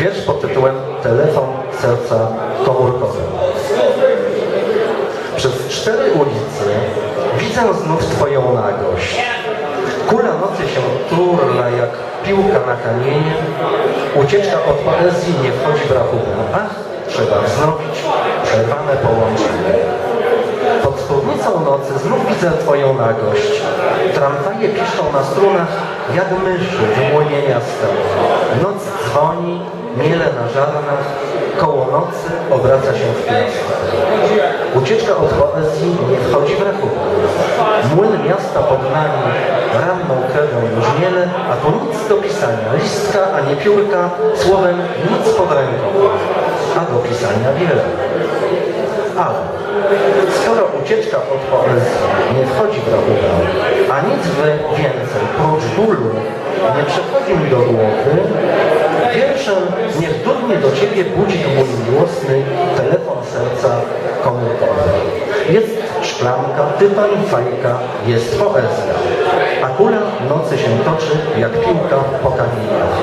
Wiersz pod tytułem Telefon serca komórkowe. Przez cztery ulice widzę znów Twoją nagość. Kula nocy się turla jak piłka na kamienie. Ucieczka od poezji nie wchodzi w rachubę. Ach, trzeba wznowić przerwane połączenie. Pod spódnicą nocy znów widzę Twoją nagość. Tramwaje piszczą na strunach jak myszy w młynie miasta. Noc dzwoni, miele na żarnach, koło nocy obraca się w piasek. Ucieczka od poezji nie wchodzi w rachubę. Młyn miasta pod nami ranną krewą już miele, a tu nic do pisania, listka ani piórka, słowem nic pod ręką, a do pisania wiele. Ale skoro ucieczka od poezji nie wchodzi w rachubę, a nic więcej prócz bólu nie przychodzi mi do głowy, wierszem niech durnie do ciebie budzi mój miłosny telefon serca komórkowy. Jest szklanka, tytoń, fajka, jest poezja, a kula nocy się toczy jak piłka po kamieniach.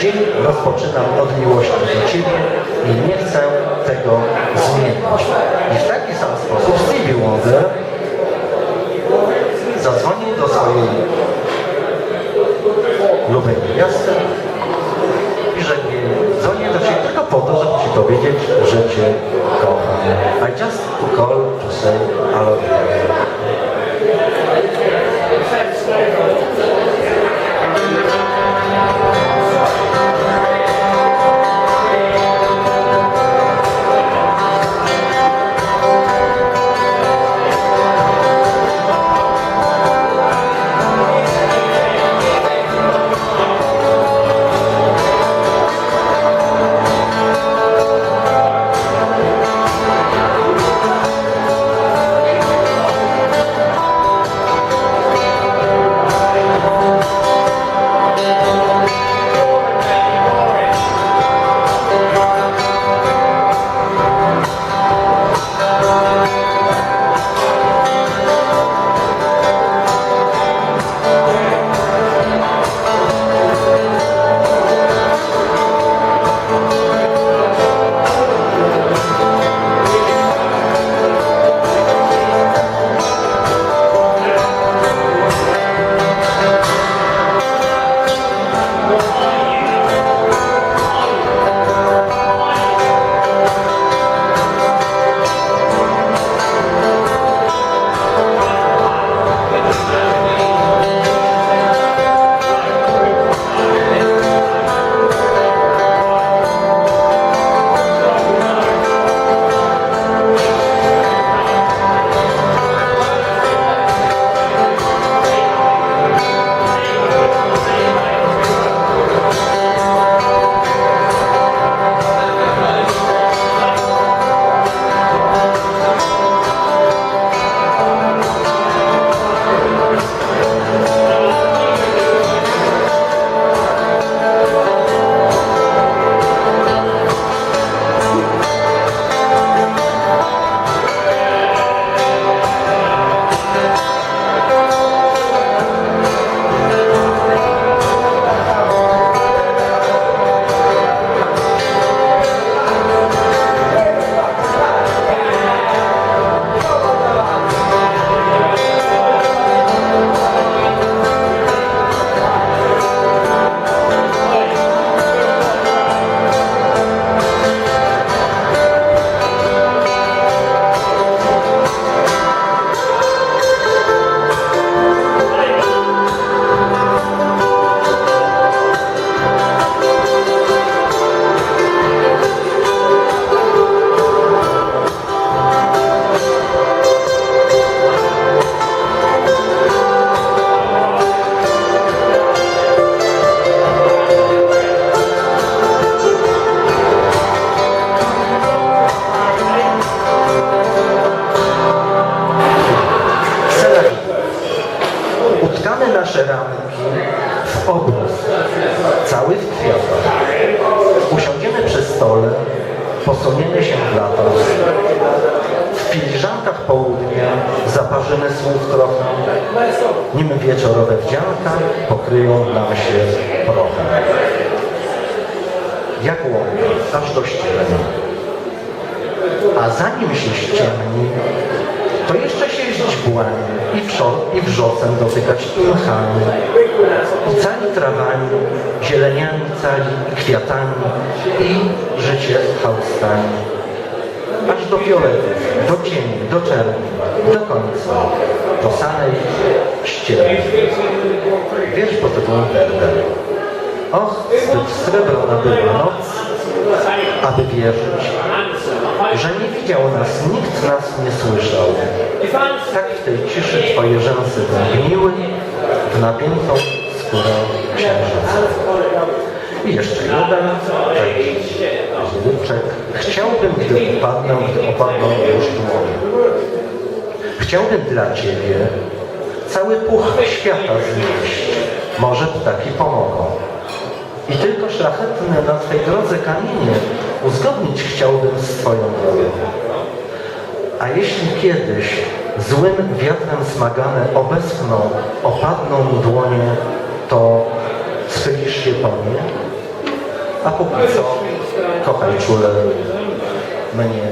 Dzień rozpoczynam od miłości do Ciebie i nie chcę tego zmienić. Zaparzymy słów trochę, nim wieczorowe wdzianka pokryją nam się prochem. jak łąka, aż do ścielenia. A zanim się ściemni, to jeszcze się źdźbłami i, wrzo- i wrzosem dotykać imchami, i cali trawami, zieleniami cali i kwiatami i życie chaustami. Aż do fioletów, do cieni, do czerni, do końca, do samej ściemy. Wiersz pod tytułem Werder. Och, zbyt srebrna była noc, aby wierzyć, że nie widział nas, nikt nas nie słyszał. Tak w tej ciszy twoje rzęsy węgniły w napiętą skórę księżyca. I jeszcze jeden złyczek. Chciałbym, gdy upadnę, gdy opadną już dłonie. Chciałbym dla Ciebie cały puch świata znieść. Może ptaki pomogą. I tylko szlachetne na Twej drodze kamienie uzgodnić chciałbym z Twoją drogą. A jeśli kiedyś złym wiatrem smagane obeschną, opadną mu dłonie, to schylisz się po nie? A póki co, kochaj czule mnie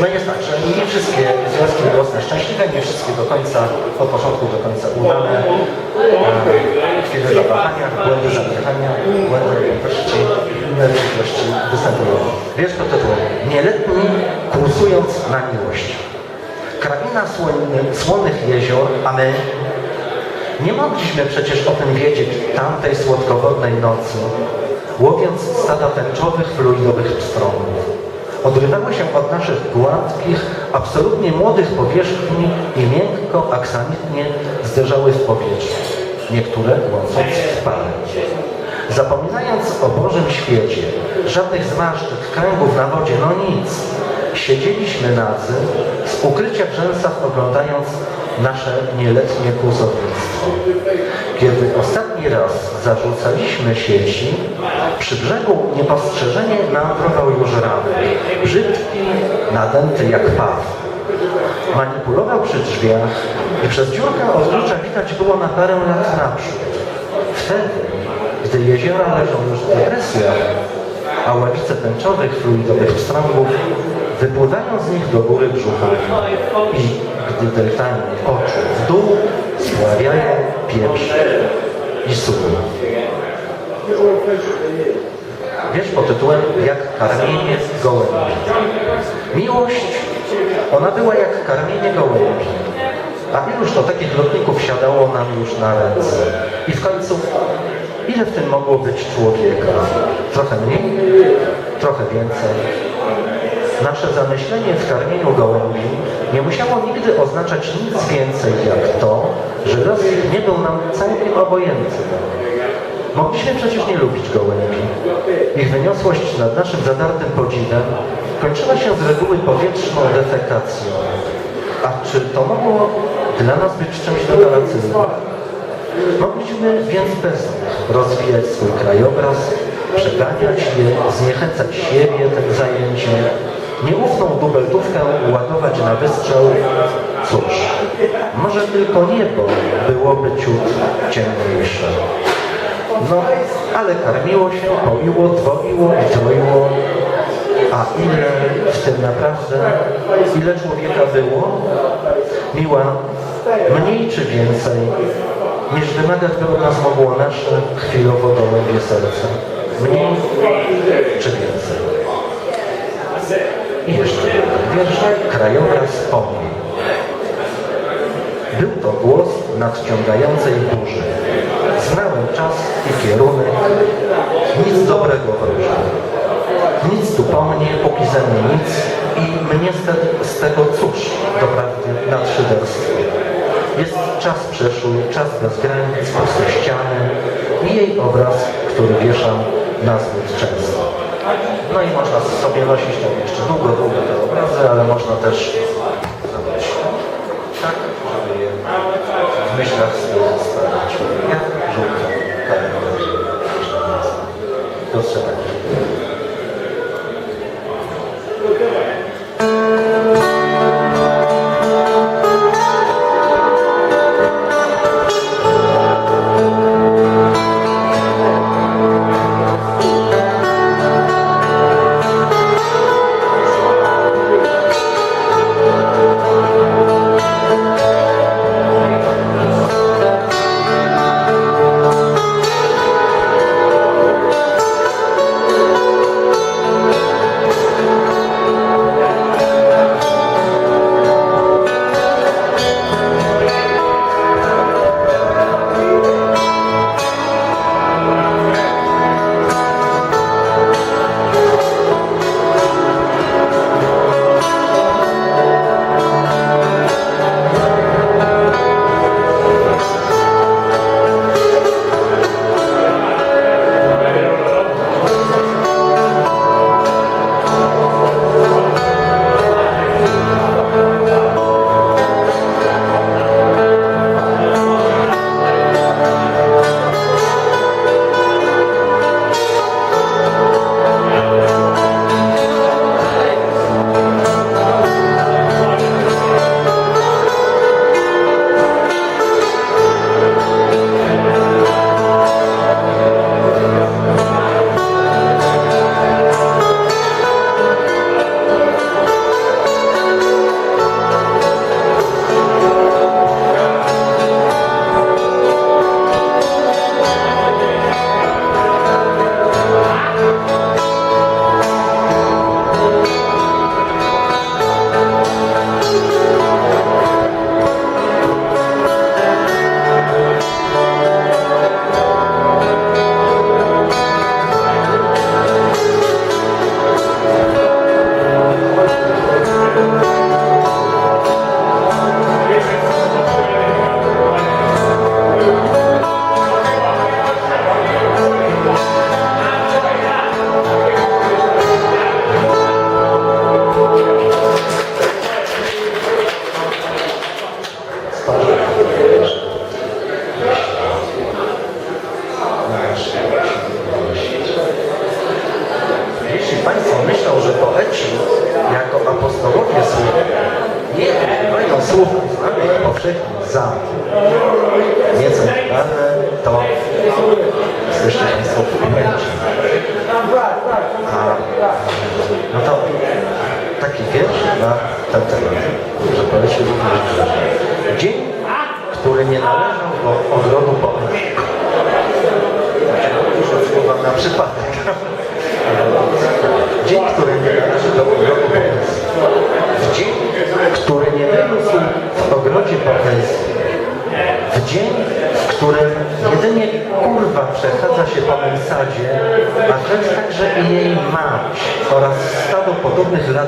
No jest tak, że nie wszystkie związki miłosne szczęśliwe, nie wszystkie do końca, od początku do końca udane. Chwile zawahania, błędy zaniechania, błędy litości, inne litości występują. Wiesz to tytuł. Nieletni kursując na miłość. Słonny, słonych jezior, a my nie mogliśmy przecież o tym wiedzieć tamtej słodkowodnej nocy, łowiąc stada tęczowych, fluidowych pstrągów. Odrywały się od naszych gładkich, absolutnie młodych powierzchni i miękko, aksamitnie zderzały w powietrze. Niektóre łącząc w parę. Zapominając o Bożym świecie, żadnych zmarszczek, kręgów na wodzie, no nic. Siedzieliśmy nadzy, z ukrycia w rzęsach oglądając nasze nieletnie kłusownictwo. Kiedy ostatni raz zarzucaliśmy sieci, przy brzegu niepostrzeżenie naprował już rany. Brzydki, nadęty jak paw. Manipulował przy drzwiach i przez dziurkę od klucza widać było na parę lat naprzód. Wtedy, gdy jeziora leżą już w depresjach, a ławice tęczowych, fluidowych pstrągów wypływają z nich do góry brzuchami i gdy deltami oczu w dół spławiają pieprz i sól. Wiesz pod tytułem Jak karmienie gołębi. Miłość, ona była jak karmienie gołębi. A iluż to takich lotników siadało nam już na ręce. I w końcu, ile w tym mogło być człowieka? Trochę mniej? Trochę więcej? Nasze zamyślenie w karmieniu gołębi nie musiało nigdy oznaczać nic więcej jak to, że los nie był nam całkiem obojętny. Mogliśmy przecież nie lubić gołębi. Ich wyniosłość nad naszym zadartym podziwem kończyła się z reguły powietrzną defekacją. A czy to mogło dla nas być czymś rewelacyjnym? Mogliśmy więc bez rozwijać swój krajobraz, przeganiać je, zniechęcać siebie tym zajęciem, nieufną dubeltówkę ładować na wystrzał. Cóż, może tylko niebo byłoby ciut ciemniejsze. No, ale karmiło się, poiło, dwoiło i troiło. A ile w tym naprawdę, ile człowieka było? Miła, mniej czy więcej, niż wymagać by od nas mogło nasze chwilowo gołębie serce. Mniej czy więcej. I jeszcze jeden wiersz, krajobraz pomni. Był to głos nadciągającej burzy. Znałem czas i kierunek, nic dobrego wróży. Nic tu po mnie, póki ze mnie nic i mnie z, z tego cóż, doprawdy nadszyderstwo. Jest czas przeszły, czas bez granic, puste ściany i jej obraz, który wieszam nazbyt często. No i można sobie nosić tam jeszcze długo, długo te obrazy, ale można też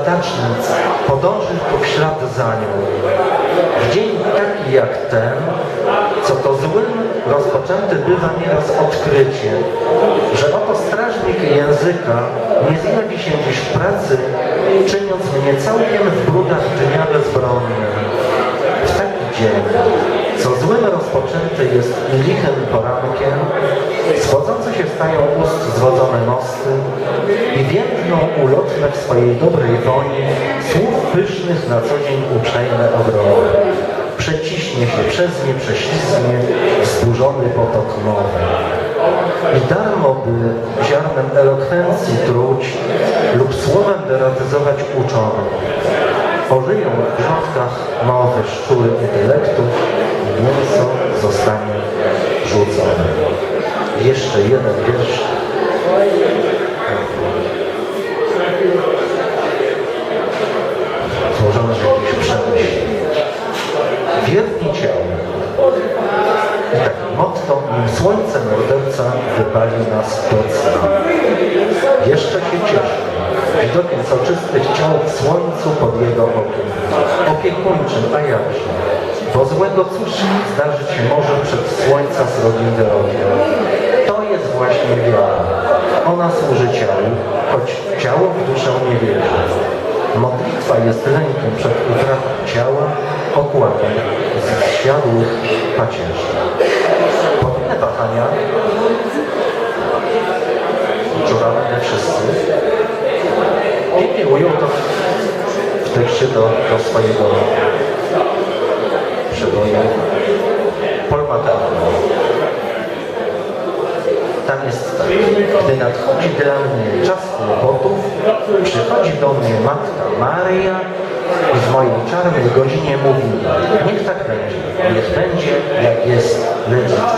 latacznic podąży tu w ślad za nią. W dzień taki jak ten, co to złym rozpoczęty bywa nieraz odkrycie, że oto strażnik języka nie zjawi się dziś w pracy, czyniąc mnie całkiem w brudach dnia bezbronnym. W taki dzień, co złym rozpoczęty jest i lichym porankiem, schodzące się stają ust zwodzone mosty i więdną ulotne w swojej dobrej woni słów pysznych na co dzień uprzejme obrony. Przeciśnie się przez nie, prześlizgnie wzburzony potok mowy. I darmo by ziarnem elokwencji truć lub słowem deratyzować uczonych. Ożyją w grządkach mowy szczury intelektu i mięso zostanie rzucone. Jeszcze jeden wiersz. Złożony z jakichś przemyśl. Wierni ciało. I taki motto, nim słońce morderca wypali nas cna. Jeszcze się cieszę widokiem soczystych ciał w słońcu pod jego okiem. Opiekuńczym, a jakże? Bo złego cóż zdarzyć może przed słońca srogim wyrokiem. To jest właśnie wiara. Ona służy ciału, choć ciało w duszę nie wierzy. Modlitwa jest lękiem przed utratą ciała, okładem z świadłych pacierzy. Podobne wahania uczuwamy my wszyscy. Pięknie ujął to w tekście do, do swojego McCartney. Tam jest tak. Gdy nadchodzi dla mnie czas kłopotów, przychodzi do mnie Matka Maryja i w mojej czarnej godzinie mówi niech tak będzie, niech będzie jak jest legitymne.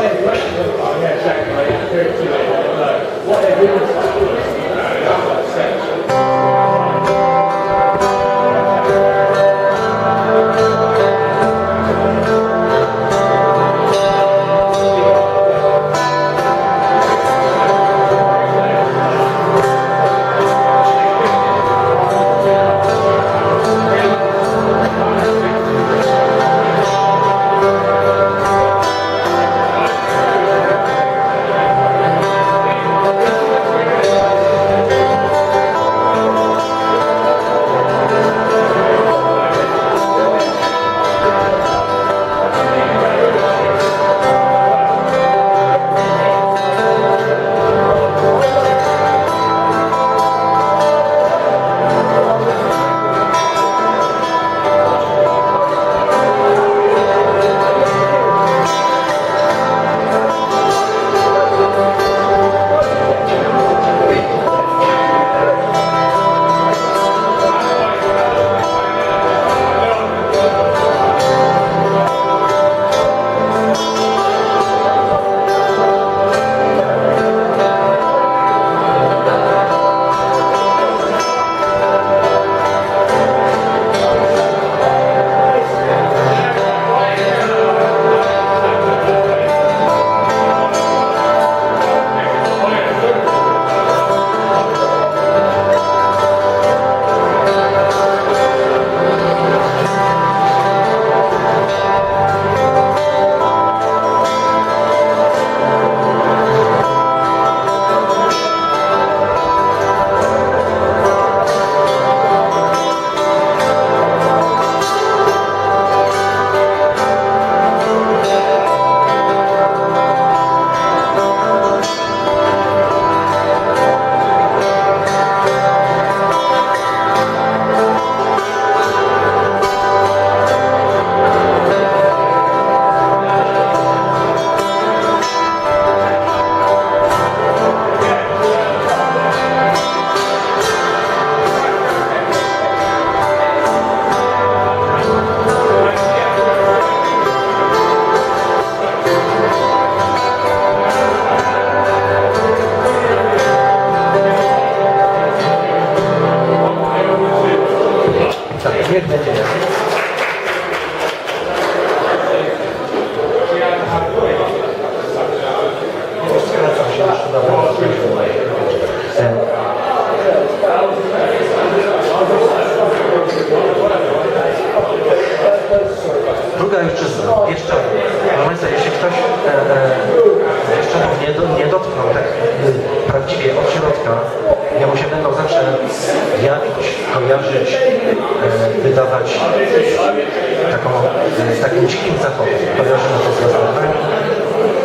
Kojarzymy to z westernami.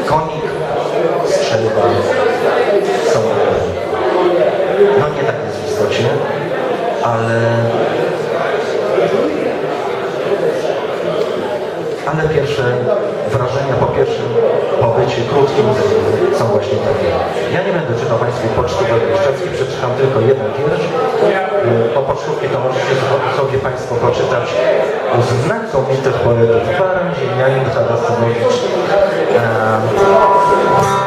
Konik, strzelba, samochód. No nie tak jest w istocie, ale ale pierwsze wrażenia po pierwszym pobycie krótkim są właśnie takie. Ja nie będę czytał Państwu pocztówek Bieszczadzkich, przeczytam tylko jeden wiersz. Pocztówki to możecie sobie Państwo poczytać u znakomitych poetów. Baran, Ziemianin, Tarasynowicz, e,